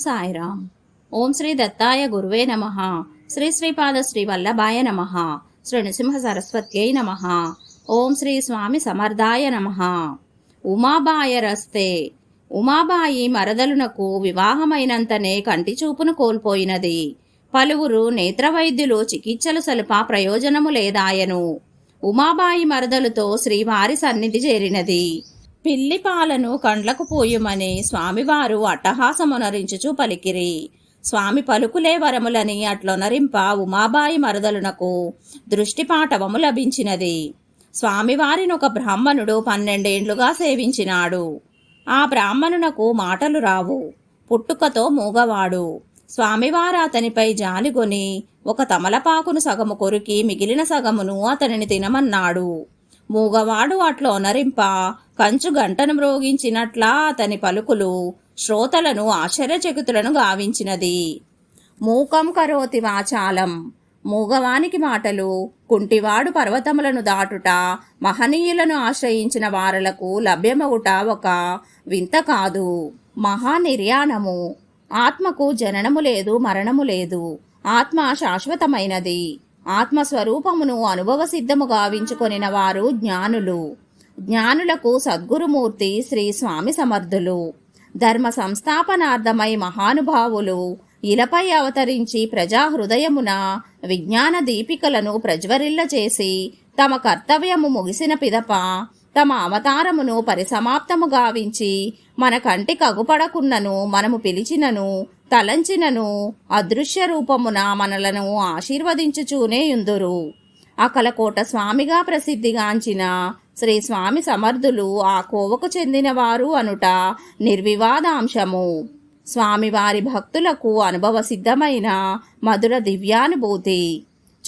సాయిరామ్. ఓం శ్రీ దత్తాయ గురువే నమ. శ్రీ శ్రీపాద శ్రీ వల్లభాయ నమ. శ్రీ నృసింహ సరస్వత్యై నమ. ఓం శ్రీ స్వామి సమర్థాయ నమ. ఉమాబాయ రస్తే. ఉమాబాయి మరదలునకు వివాహమైనంతనే కంటి చూపును కోల్పోయినది. పలువురు నేత్రవైద్యులు చికిత్సలు సలుప ప్రయోజనము లేదాయను. ఉమాబాయి మరదలుతో శ్రీవారి సన్నిధి చేరినది. పిల్లి పాలను కండ్లకు పోయుమని స్వామివారు అట్టహాసమునరించుచు పలికిరి. స్వామి పలుకులే వరములని అట్లొనరింప ఉమాబాయి మరదలునకు దృష్టిపాఠవము లభించినది. స్వామివారిని ఒక బ్రాహ్మణుడు పన్నెండేండ్లుగా సేవించినాడు. ఆ బ్రాహ్మణునకు మాటలు రావు. పుట్టుకతో మూగవాడు. స్వామివారు అతనిపై జాలిగొని ఒక తమలపాకును సగము కొరికి మిగిలిన సగమును అతనిని తినమన్నాడు. మూగవాడు అట్లా నరింప. కంచు గంటను మ్రోగించినట్లా అతని పలుకులు శ్రోతలను ఆశ్చర్యచకితులను గావించినది. మూకం కరోతి వాచాలం మూగవానికి మాటలు కుంటివాడు పర్వతములను దాటుట మహనీయులను ఆశ్రయించిన వారలకు లభ్యమగుట ఒక వింత కాదు. మహా నిర్యాణము. ఆత్మకు జననము లేదు మరణము లేదు. ఆత్మ శాశ్వతమైనది. ఆత్మస్వరూపమును అనుభవ సిద్ధము గావించుకొనిన వారు జ్ఞానులు. జ్ఞానులకు సద్గురుమూర్తి శ్రీ స్వామి సమర్థులు. ధర్మ సంస్థాపనార్థమై మహానుభావులు. ఇలపై అవతరించి ప్రజా హృదయమున విజ్ఞాన దీపికలను ప్రజ్వరిల్లచేసి తమ కర్తవ్యము ముగిసిన పిదప తమ అవతారమును పరిసమాప్తము గావించి మన కంటి కగుపడకున్నను మనము పిలిచినను తలంచినను అదృశ్య రూపమున మనలను ఆశీర్వదించుచూనే యుందురు. అకలకోట స్వామిగా ప్రసిద్ధిగాంచిన శ్రీ స్వామి సమర్థులు ఆ కోవకు చెందినవారు అనుట నిర్వివాదాంశము. స్వామివారి భక్తులకు అనుభవ సిద్ధమైన మధుర దివ్యానుభూతి.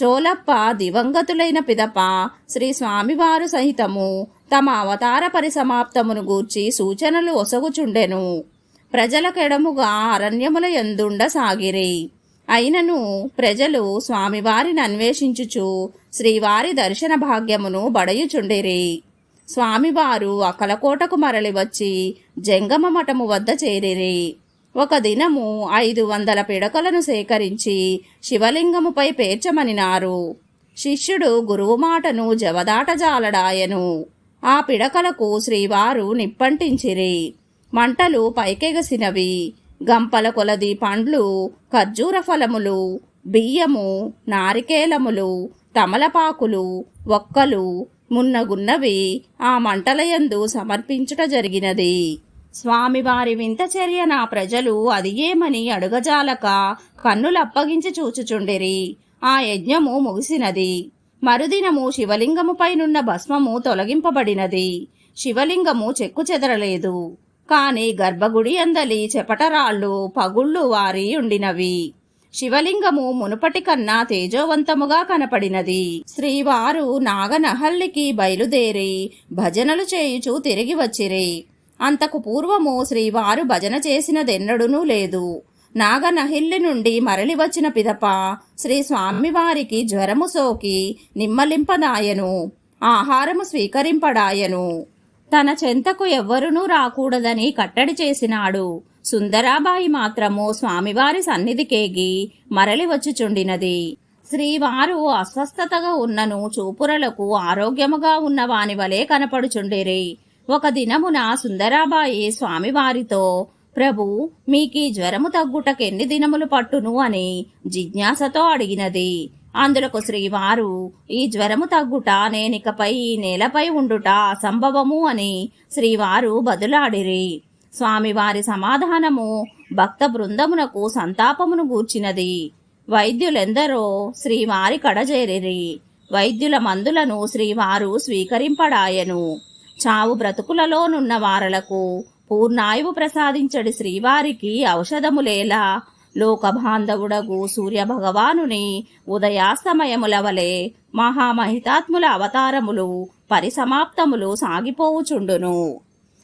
చోలప్ప దివంగతులైన పిదప శ్రీ స్వామివారు సహితము తమ అవతార పరిసమాప్తమును గూర్చి సూచనలు ఒసగుచుండెను. ప్రజలకెడముగా అరణ్యముల ఎందుండ సాగిరి అయినను ప్రజలు స్వామివారిని అన్వేషించుచు శ్రీవారి దర్శన భాగ్యమును బడయుచుండిరి. స్వామివారు అకలకోటకు మరలి వచ్చి జంగమ మఠము వద్ద చేరిరి. ఒక దినము ఐదు వందల పిడకలను సేకరించి శివలింగముపై పేర్చమనినారు. శిష్యుడు గురువు మాటను జవదాటజాలడాయను. ఆ పిడకలకు శ్రీవారు నిప్పంటించిరి. మంటలు పైకెగసినవి. గంపల కొలది పండ్లు ఖర్జూర ఫలములు బియ్యము నారికేలములు తమలపాకులు ఒక్కలు మున్నగున్నవి ఆ మంటలయందు సమర్పించుట జరిగినది. స్వామివారి వింత చర్య నా ప్రజలు అది ఏమని అడుగజాలక కన్నులప్పగించి చూచుచుండిరి. ఆ యజ్ఞము ముగిసినది. మరుదినము శివలింగముపైనున్న భస్మము తొలగింపబడినది. శివలింగము చెక్కు చెదరలేదు. కాని గర్భగుడి అందలి చెపటరాళ్ళు పగుళ్ళు వారి ఉండినవి. శివలింగము మునుపటి కన్నా తేజోవంతముగా కనపడినది. శ్రీవారు నాగనహల్లికి బయలుదేరి భజనలు చేయుచూ తిరిగి వచ్చిరి. అంతకు పూర్వము శ్రీవారు భజన చేసినదెన్నడూనూ లేదు. నాగనహిల్లి నుండి మరలి వచ్చిన పిదప శ్రీ స్వామివారికి జ్వరము సోకి నిమ్మలింపదాయను ఆహారము స్వీకరింపడాయను. తన చెంతకు ఎవ్వరునూ రాకూడదని కట్టడి చేసినాడు. సుందరాబాయి మాత్రము స్వామివారి సన్నిధికేగి మరలి వచ్చుచుండినది. శ్రీవారు అస్వస్థతగా ఉన్నను చూపురలకు ఆరోగ్యముగా ఉన్న వాని వలె కనపడుచుండేరి. ఒక దినమున సుందరాబాయి స్వామివారితో ప్రభు మీకీ జ్వరము తగ్గుటకెన్ని దినములు పట్టును అని జిజ్ఞాసతో అడిగినది. అందులకు శ్రీవారు ఈ జ్వరము తగ్గుట నేనికపై ఈ నేలపై ఉండుట అసంభవము అని శ్రీవారు బదులాడిరి. స్వామివారి సమాధానము భక్త బృందమునకు సంతాపమును గూర్చినది. వైద్యులెందరో శ్రీవారి కడజేరిరి. వైద్యుల మందులను శ్రీవారు స్వీకరింపడాయను. చావు బ్రతుకులలోనున్న వారలకు పూర్ణాయువు ప్రసాదించడి శ్రీవారికి ఔషధములేలా లోకబాంధవుడగు సూర్యభగవానుని ఉదయాస్తమయముల వలె మహామహితాత్ముల అవతారములు పరిసమాప్తములు సాగిపోవుచుండును.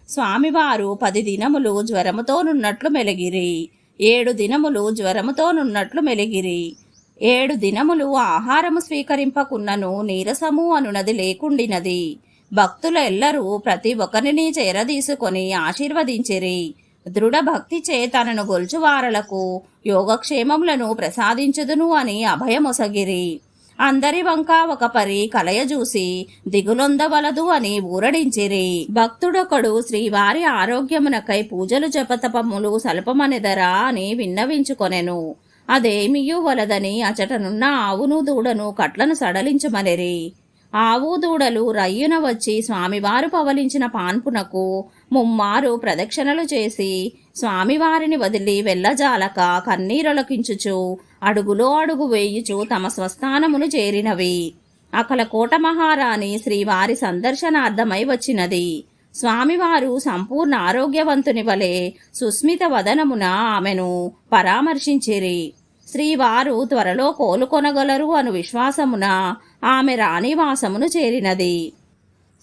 స్వామివారు పది దినములు జ్వరముతోనున్నట్లు మెలిగిరి. ఏడు దినములు జ్వరముతోనున్నట్లు మెలిగిరి. ఏడు దినములు ఆహారము స్వీకరింపకున్నను నీరసము అనునది లేకుండినది. భక్తులు ఎల్లరూ ప్రతి ఒక్కరిని చేరదీసుకొని ఆశీర్వదించిరి. దృఢ భక్తి చే తనను గొల్చువారలకు యోగక్షేమములను ప్రసాదించుదును అని అభయమొసగిరి. అందరి వంక ఒక పరి కలయజూసి దిగులొందవలదు అని ఊరడించిరి. భక్తుడొకడు శ్రీవారి ఆరోగ్యమునకై పూజలు జపతపములు సల్పమనెదరా అని విన్నవించుకొనెను. అదేమియూ వలదని అచటనున్న ఆవును దూడను కట్లను సడలించమనిరి. ఆవు దూడలు రయ్యున వచ్చి స్వామివారు పవలించిన పాన్పునకు ముమ్మారు ప్రదక్షిణలు చేసి స్వామివారిని వదిలి వెళ్ళజాలక కన్నీరొలకించుచు అడుగులో అడుగు వేయుచు తమ స్వస్థానమును చేరినవి. అకల కోట మహారాణి శ్రీవారి సందర్శనార్థమై వచ్చినది. స్వామివారు సంపూర్ణ ఆరోగ్యవంతుని వలె సుస్మిత వదనమున ఆమెను పరామర్శించిరి. శ్రీవారు త్వరలో కోలుకొనగలరు అను విశ్వాసమున ఆమె రాణివాసమును చేరినది.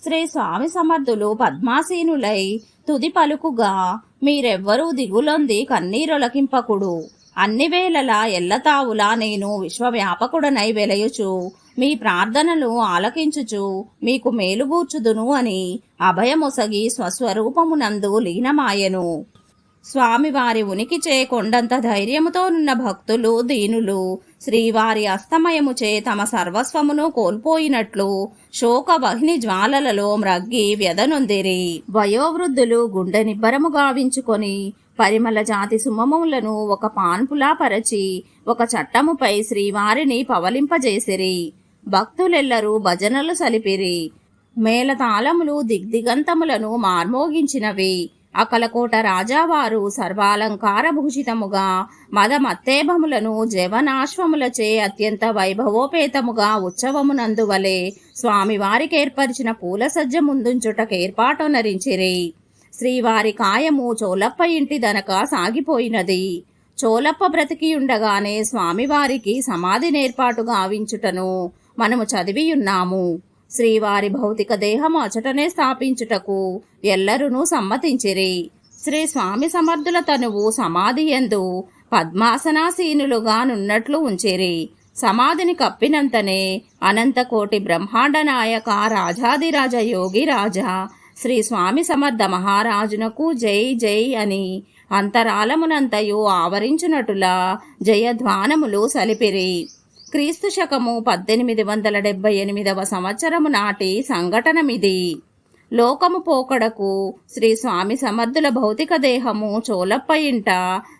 శ్రీ స్వామి సమర్థులు పద్మాసీనులై తుది పలుకుగా మీరెవ్వరూ దిగులొంది కన్నీరొలకింపకుడు అన్ని వేళలా ఎల్లతావులా నేను విశ్వవ్యాపకుడనై వెలయుచు. మీ ప్రార్థనలు ఆలకించుచు మీకు మేలుగూర్చుదును అని అభయమొసగి స్వస్వరూపమునందు లీనమాయెను. స్వామివారి ఉనికి చే కొండంత ధైర్యముతోనున్న భక్తులు దీనులు. శ్రీవారి అస్తమయముచే తమ సర్వస్వమును కోల్పోయినట్లు శోక వహిని జ్వాలలలో మ్రగ్గి వ్యధనొందిరి. వయోవృద్ధులు గుండె నిబ్బరము గావించుకొని పరిమళ జాతి సుమములను ఒక పాన్పులా పరచి ఒక చట్టముపై శ్రీవారిని పవలింపజేసిరి. భక్తులెల్లరూ భజనలు సలిపిరి. మేళతాళములు దిగ్దిగంతములను మార్మోగించినవి. అకలకోట రాజావారు సర్వాలంకారభూషితముగా మదమత్తేభములను జవనాశ్వములచే అత్యంత వైభవోపేతముగా ఉత్సవమునందువలే స్వామివారికి ఏర్పరిచిన పూల సజ్జ ముందుంచుటకేర్పాటొనరించిరి. శ్రీవారి కాయము చోలప్ప ఇంటి దనక సాగిపోయినది. చోలప్ప బ్రతికియుండగానే స్వామివారికి సమాధి నేర్పాటు గావించుటను మనము చదివియున్నాము. శ్రీవారి భౌతిక దేహము అచటనే స్థాపించుటకు ఎల్లరునూ సమ్మతించిరి. శ్రీ స్వామి సమర్థుల తనువు సమాధి ఎందు పద్మాసనాసీనులుగా నున్నట్లు ఉంచిరి. సమాధిని కప్పినంతనే అనంతకోటి బ్రహ్మాండ నాయక రాజాదిరాజ యోగి రాజా శ్రీ స్వామి సమర్థ మహారాజునకు జై జై అని అంతరాలమునంతయు ఆవరించునటులా జయధ్వానములు సలిపిరి. క్రీస్తు శకము పద్దెనిమిది వందల డెబ్బై ఎనిమిదవ సంవత్సరము నాటి సంఘటనమిది. లోకము పోకడకు శ్రీ స్వామి సమర్థుల భౌతిక దేహము చోలప్ప ఇంట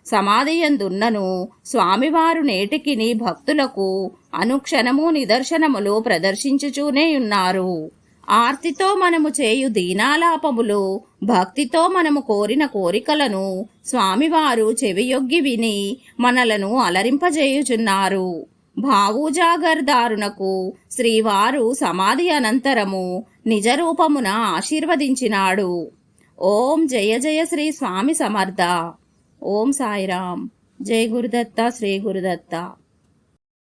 సమాధియందున్నను స్వామివారు నేటికిని భక్తులకు అనుక్షణము నిదర్శనములు ప్రదర్శించుచూనే ఉన్నారు. ఆర్తితో మనము చేయు దీనాలాపములు భక్తితో మనము కోరిన కోరికలను స్వామివారు చెవియొగ్గి విని మనలను అలరింపజేయుచున్నారు. భావూజాగర్దారునకు శ్రీవారు సమాధి అనంతరము నిజరూపమున ఆశీర్వదించినాడు. ఓం జయ జయ శ్రీ స్వామి సమర్థ. ఓం సాయిరాం జయ గురుదత్త శ్రీ గురుదత్త.